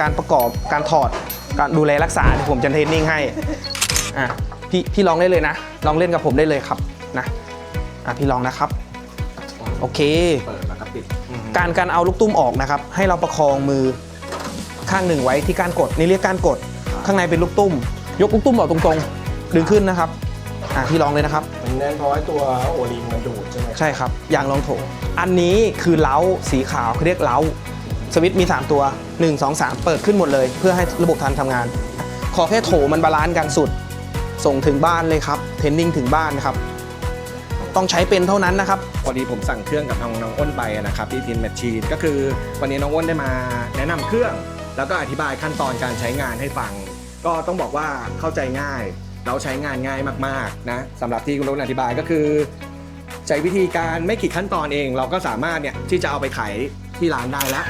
การประกอบการถอดการดูแลรักษาที่ผมจะเทรนนิ่งให้อะพี่พี่ลองได้เลยนะ ลองเล่นกับผมได้เลยครับนะอะพี่ลองนะครับ โอเค เปิดแล้วก็ปิดการการเอาลูกตุ้มออกนะครับ ให้เราประคองมือข้างหนึ่งไว้ที่ก้านกดนี่เรียกก้านกด ข้างในเป็นลูกตุ้ม ยกลูกตุ้มออกตรงๆ ดึงขึ้นนะครับอะพี่ลองเลยนะครับ มันแน่นเพราะว่าตัวโอลิงมันดูดใช่ไหมใช่ครับยางรองโถ อันนี้คือเล้าสีขาวเขาเรียกเล้า สวิตช์มี 3 ตัว 1 2 3 เปิดขึ้นหมดเลย เพื่อให้ระบบทันทำงาน ขอแค่โถมันบาลานซ์กันสุด ส่งถึงบ้านเลยครับ เทนนิ่งถึงบ้านครับ ต้องใช้เป็นเท่านั้นนะครับ พอดีผมสั่งเครื่องกับทางน้องอ้นไปนะครับที่ทินแมชชีนก็คือวันนี้น้องอ้นได้มาแนะนำเครื่อง แล้วก็อธิบายขั้นตอนการใช้งานให้ฟัง ก็ต้องบอกว่าเข้าใจง่าย เราใช้งานง่ายมากๆนะสำหรับที่คุณอ้นอธิบายก็คือ ใช้วิธีการไม่ขีดขั้นตอนเอง เราก็สามารถเนี่ยที่จะเอาไปขายที่ร้านได้แล้ว